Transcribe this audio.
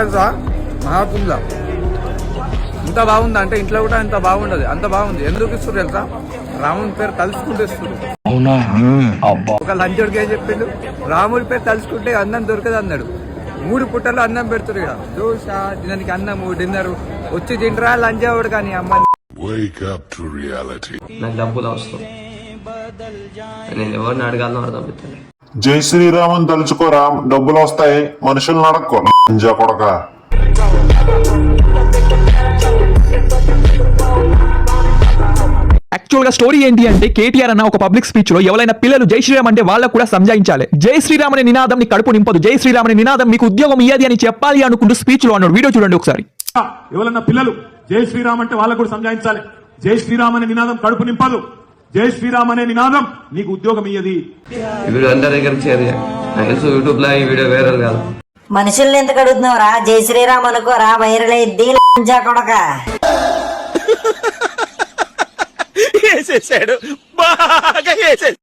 తెలుసా మహాకుంభ ఇంత బాగుంది? అంటే ఇంట్లో కూడా ఇంత బాగుండదు. అంత బాగుంది. ఎందుకు ఇస్తారు తెలుసా? రాముని పేరు తలుచుకుంటూ ఇస్తారు ఒక లంచోడికి ఏం చెప్పిండు? రాముడి పేరు తలుచుకుంటే అన్నం దొరకదు అన్నాడు. మూడు పుట్టలు అన్నం పెడుతురు ఇక్కడ దోశ దీనికి అన్నము డిన్నర్. వచ్చి తింటరా లంచావాడు కానీ అమ్మ. నాకు డబ్బులు అవసరం నేను ఎవరిని అడగాలో అర్థం అవుతుంది జై శ్రీరామన్ తలుచుకోరా డబ్బులు వస్తాయి మనుషులను అడక్కో. లంజా కొడక. యాక్చువల్గా స్టోరీ ఏంటి అంటే కేటీఆర్ అన్న ఒక పబ్లిక్ స్పీచ్లో ఎవరైనా పిల్లలు జై శ్రీరామ్ అంటే వాళ్ళకు కూడా సంజాయించాలి. జై శ్రీరామ్ అనే నినాదం నీ కడుపు నింపదు జై శ్రీరామ్ అనే నినాదం మీకు ఉద్యోగం ఇయ్యది అని చెప్పాలి అనుకుంటూ స్పీచ్లో అన్నాడు. వీడియో చూడండి ఒకసారి. ఎవరన్నా పిల్లలు జై శ్రీరామ్ అంటే వాళ్ళకు కూడా సంజాయించాలి. జై శ్రీరామ్ అనే నినాదం కడుపు నింపదు. జై శ్రీరామ్ అనే నినాదం నీకు ఉద్యోగం ఇయ్యది ఈ వీడియో అందరి దగ్గరికి షేర్ చేయాలి నాకు తెలుసు యూట్యూబ్లో ఈ వీడియో వైరల్ కాదు. మనుషుల్ని ఎందుకు అడుగుతున్నావురా? జై శ్రీరామ్ అనుకోరా వైరల్ అయింది కొడక. వేసేసాడు బాగా వేసేసాడు